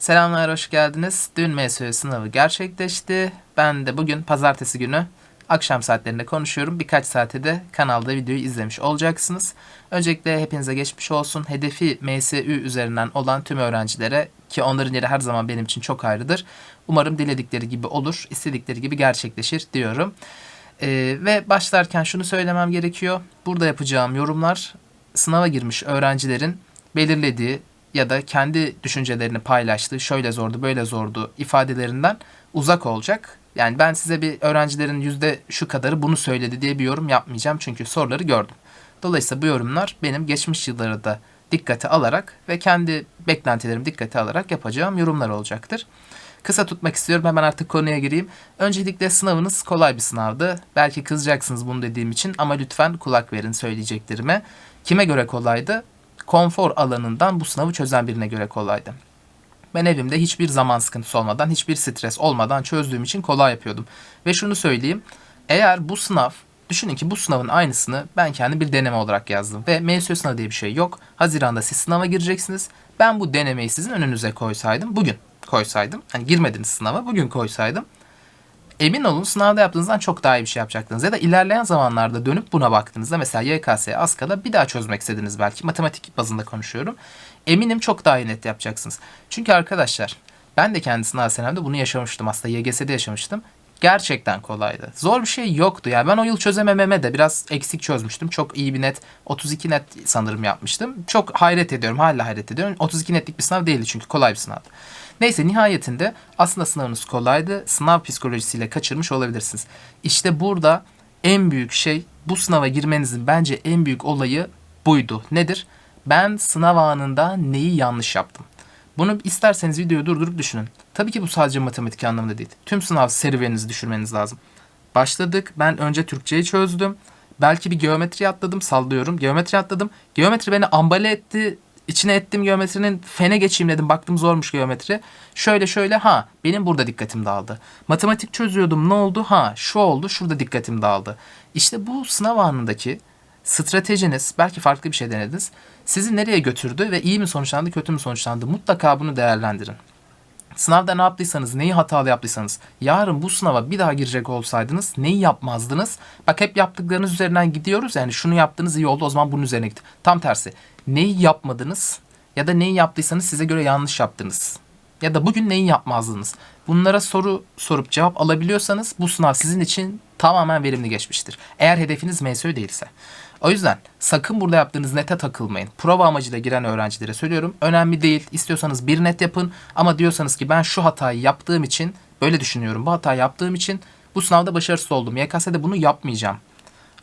Selamlar, hoş geldiniz. Dün MSÖ sınavı gerçekleşti. Ben de bugün pazartesi günü akşam saatlerinde konuşuyorum. Birkaç saate de kanalda videoyu izlemiş olacaksınız. Öncelikle hepinize geçmiş olsun. Hedefi MSÜ üzerinden olan tüm öğrencilere ki onların yeri her zaman benim için çok ayrıdır. Umarım diledikleri gibi olur, istedikleri gibi gerçekleşir diyorum. Ee, ve başlarken şunu söylemem gerekiyor. Burada yapacağım yorumlar sınava girmiş öğrencilerin belirlediği ya da kendi düşüncelerini paylaştığı şöyle zordu böyle zordu ifadelerinden uzak olacak. Yani ben size bir öğrencilerin yüzde şu kadarı bunu söyledi diye bir yorum yapmayacağım çünkü soruları gördüm. Dolayısıyla bu yorumlar benim geçmiş yılları da dikkate alarak ve kendi beklentilerimi dikkate alarak yapacağım yorumlar olacaktır. Kısa tutmak istiyorum hemen artık konuya gireyim. Öncelikle sınavınız kolay bir sınavdı. Belki kızacaksınız bunu dediğim için ama lütfen kulak verin söyleyeceklerime. Kime göre kolaydı? Konfor alanından bu sınavı çözen birine göre kolaydı. Ben evimde hiçbir zaman sıkıntısı olmadan, hiçbir stres olmadan çözdüğüm için kolay yapıyordum. Ve şunu söyleyeyim. Eğer bu sınav, düşünün ki bu sınavın aynısını ben kendi bir deneme olarak yazdım. Ve MSÜ sınavı diye bir şey yok. Haziranda siz sınava gireceksiniz. Ben bu denemeyi sizin önünüze koysaydım, bugün koysaydım. Hani girmediniz sınava, bugün koysaydım. Emin olun sınavda yaptığınızdan çok daha iyi bir şey yapacaktınız. Ya da ilerleyen zamanlarda dönüp buna baktığınızda mesela YKS, ASKA'da bir daha çözmek istediniz belki. Matematik bazında konuşuyorum. Eminim çok daha iyi net yapacaksınız. Çünkü arkadaşlar ben de kendi sınav senemde bunu yaşamıştım aslında. YGS'de yaşamıştım. Gerçekten kolaydı. Zor bir şey yoktu ya. Ben o yıl çözemememe de biraz eksik çözmüştüm. Çok iyi bir net 32 net sanırım yapmıştım. Çok hayret ediyorum. Hala hayret ediyorum. 32 netlik bir sınav değildi çünkü kolay bir sınavdı. Neyse nihayetinde aslında sınavınız kolaydı. Sınav psikolojisiyle kaçırmış olabilirsiniz. İşte burada en büyük şey bu sınava girmenizin bence en büyük olayı buydu. Nedir? Ben sınav anında neyi yanlış yaptım? Bunu isterseniz videoyu durdurup düşünün. Tabii ki bu sadece matematik anlamında değil. Tüm sınav serüveninizi düşürmeniz lazım. Başladık. Ben önce Türkçeyi çözdüm. Belki bir geometri atladım sallıyorum. Geometri atladım. Geometri beni ambale etti. İçine ettim geometrinin fene geçeyim dedim. Baktım zormuş geometri. Şöyle şöyle ha benim burada dikkatim dağıldı. Matematik çözüyordum ne oldu? Ha şu oldu şurada dikkatim dağıldı. İşte bu sınav anındaki stratejiniz belki farklı bir şey denediniz. Sizi nereye götürdü ve iyi mi sonuçlandı kötü mü sonuçlandı mutlaka bunu değerlendirin. Sınavda ne yaptıysanız, neyi hatalı yaptıysanız, yarın bu sınava bir daha girecek olsaydınız neyi yapmazdınız? Bak hep yaptıklarınız üzerinden gidiyoruz yani şunu yaptınız iyi oldu o zaman bunun üzerine git. Tam tersi. Neyi yapmadınız ya da neyi yaptıysanız size göre yanlış yaptınız. Ya da bugün neyi yapmazdınız? Bunlara soru sorup cevap alabiliyorsanız bu sınav sizin için tamamen verimli geçmiştir. Eğer hedefiniz MSÖ değilse. O yüzden sakın burada yaptığınız nete takılmayın. Prova amacıyla giren öğrencilere söylüyorum. Önemli değil. İstiyorsanız bir net yapın ama diyorsanız ki ben şu hatayı yaptığım için böyle düşünüyorum. Bu hatayı yaptığım için bu sınavda başarısız oldum. YKS'de bunu yapmayacağım.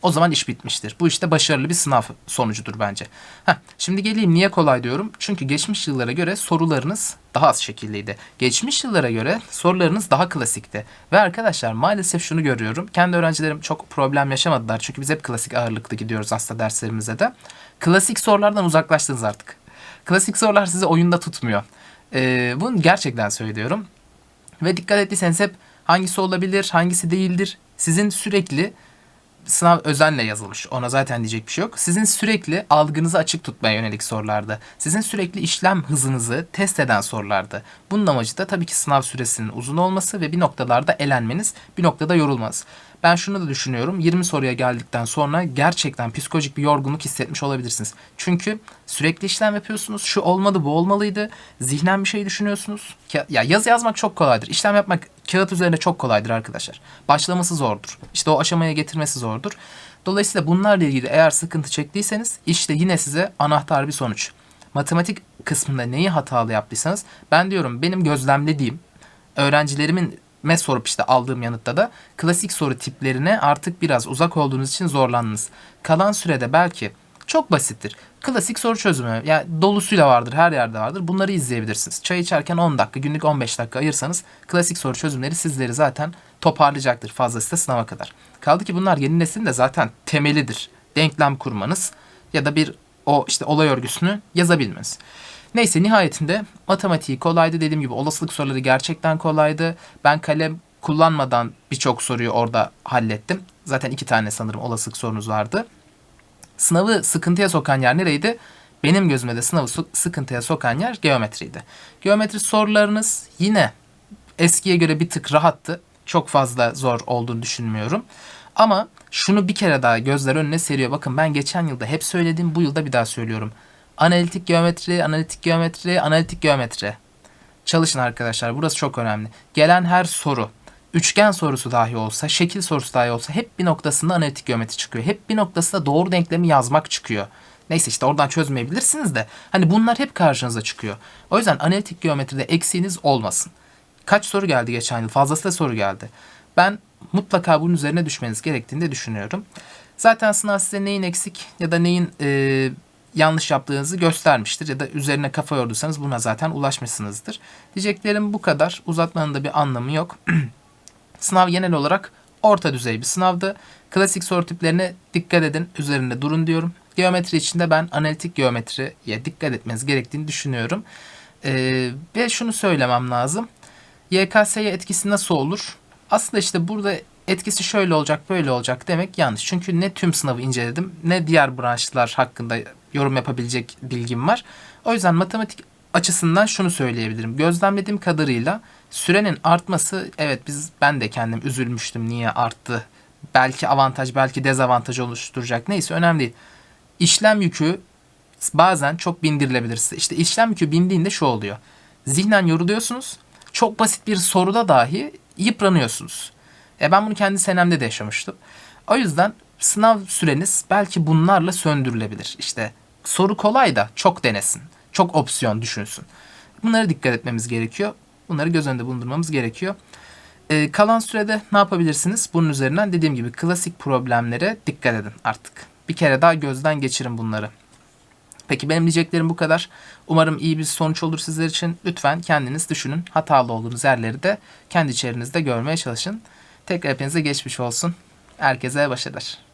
O zaman iş bitmiştir. Bu işte başarılı bir sınav sonucudur bence. Heh, şimdi geleyim niye kolay diyorum? Çünkü geçmiş yıllara göre sorularınız daha az şekilliydi. Geçmiş yıllara göre sorularınız daha klasikti. Ve arkadaşlar maalesef şunu görüyorum. Kendi öğrencilerim çok problem yaşamadılar. Çünkü biz hep klasik ağırlıklı gidiyoruz aslında derslerimize de. Klasik sorulardan uzaklaştınız artık. Klasik sorular sizi oyunda tutmuyor. Ee, bunu gerçekten söylüyorum. Ve dikkat ettiyseniz hep hangisi olabilir, hangisi değildir. Sizin sürekli sınav özenle yazılmış. Ona zaten diyecek bir şey yok. Sizin sürekli algınızı açık tutmaya yönelik sorulardı. Sizin sürekli işlem hızınızı test eden sorulardı. Bunun amacı da tabii ki sınav süresinin uzun olması ve bir noktalarda elenmeniz, bir noktada yorulmanız. Ben şunu da düşünüyorum. 20 soruya geldikten sonra gerçekten psikolojik bir yorgunluk hissetmiş olabilirsiniz. Çünkü sürekli işlem yapıyorsunuz. Şu olmadı, bu olmalıydı. Zihnen bir şey düşünüyorsunuz. Ya yazı yazmak çok kolaydır. İşlem yapmak kağıt üzerinde çok kolaydır arkadaşlar. Başlaması zordur. İşte o aşamaya getirmesi zordur. Dolayısıyla bunlarla ilgili eğer sıkıntı çektiyseniz işte yine size anahtar bir sonuç. Matematik kısmında neyi hatalı yaptıysanız ben diyorum benim gözlemlediğim öğrencilerimin me sorup işte aldığım yanıtta da klasik soru tiplerine artık biraz uzak olduğunuz için zorlandınız. Kalan sürede belki çok basittir. Klasik soru çözümü. Yani dolusuyla vardır, her yerde vardır. Bunları izleyebilirsiniz. Çay içerken 10 dakika, günlük 15 dakika ayırsanız klasik soru çözümleri sizleri zaten toparlayacaktır fazlası da sınava kadar. Kaldı ki bunlar yeni neslin de zaten temelidir. Denklem kurmanız ya da bir o işte olay örgüsünü yazabilmeniz. Neyse nihayetinde matematiği kolaydı. Dediğim gibi olasılık soruları gerçekten kolaydı. Ben kalem kullanmadan birçok soruyu orada hallettim. Zaten iki tane sanırım olasılık sorunuz vardı. Sınavı sıkıntıya sokan yer nereydi? benim gözüme de sınavı sıkıntıya sokan yer geometriydi. Geometri sorularınız yine eskiye göre bir tık rahattı. Çok fazla zor olduğunu düşünmüyorum. Ama şunu bir kere daha gözler önüne seriyor. Bakın ben geçen yılda hep söyledim, bu yılda bir daha söylüyorum. Analitik geometri, analitik geometri, analitik geometri. Çalışın arkadaşlar. Burası çok önemli. Gelen her soru, üçgen sorusu dahi olsa, şekil sorusu dahi olsa hep bir noktasında analitik geometri çıkıyor. Hep bir noktasında doğru denklemi yazmak çıkıyor. Neyse işte oradan çözmeyebilirsiniz de. Hani bunlar hep karşınıza çıkıyor. O yüzden analitik geometride eksiğiniz olmasın. Kaç soru geldi geçen yıl? Fazlasıyla soru geldi. Ben mutlaka bunun üzerine düşmeniz gerektiğini de düşünüyorum. Zaten sınav size neyin eksik ya da neyin e, yanlış yaptığınızı göstermiştir. Ya da üzerine kafa yorduysanız buna zaten ulaşmışsınızdır. Diyeceklerim bu kadar. Uzatmanın da bir anlamı yok. Sınav genel olarak orta düzey bir sınavdı. Klasik soru tiplerine dikkat edin, üzerinde durun diyorum. Geometri içinde ben analitik geometriye dikkat etmeniz gerektiğini düşünüyorum. Ee, ve şunu söylemem lazım. YKS'ye etkisi nasıl olur? Aslında işte burada etkisi şöyle olacak, böyle olacak demek yanlış. Çünkü ne tüm sınavı inceledim, ne diğer branşlar hakkında yorum yapabilecek bilgim var. O yüzden matematik açısından şunu söyleyebilirim. Gözlemlediğim kadarıyla sürenin artması evet biz ben de kendim üzülmüştüm niye arttı. Belki avantaj belki dezavantaj oluşturacak neyse önemli değil. İşlem yükü bazen çok bindirilebilir size. İşte işlem yükü bindiğinde şu oluyor. Zihnen yoruluyorsunuz. Çok basit bir soruda dahi yıpranıyorsunuz. E ben bunu kendi senemde de yaşamıştım. O yüzden sınav süreniz belki bunlarla söndürülebilir. İşte soru kolay da çok denesin. Çok opsiyon düşünsün. Bunlara dikkat etmemiz gerekiyor. Bunları göz önünde bulundurmamız gerekiyor. Ee, kalan sürede ne yapabilirsiniz? Bunun üzerinden dediğim gibi klasik problemlere dikkat edin artık. Bir kere daha gözden geçirin bunları. Peki benim diyeceklerim bu kadar. Umarım iyi bir sonuç olur sizler için. Lütfen kendiniz düşünün. Hatalı olduğunuz yerleri de kendi içerinizde görmeye çalışın. Tekrar hepinize geçmiş olsun. Herkese başarılar.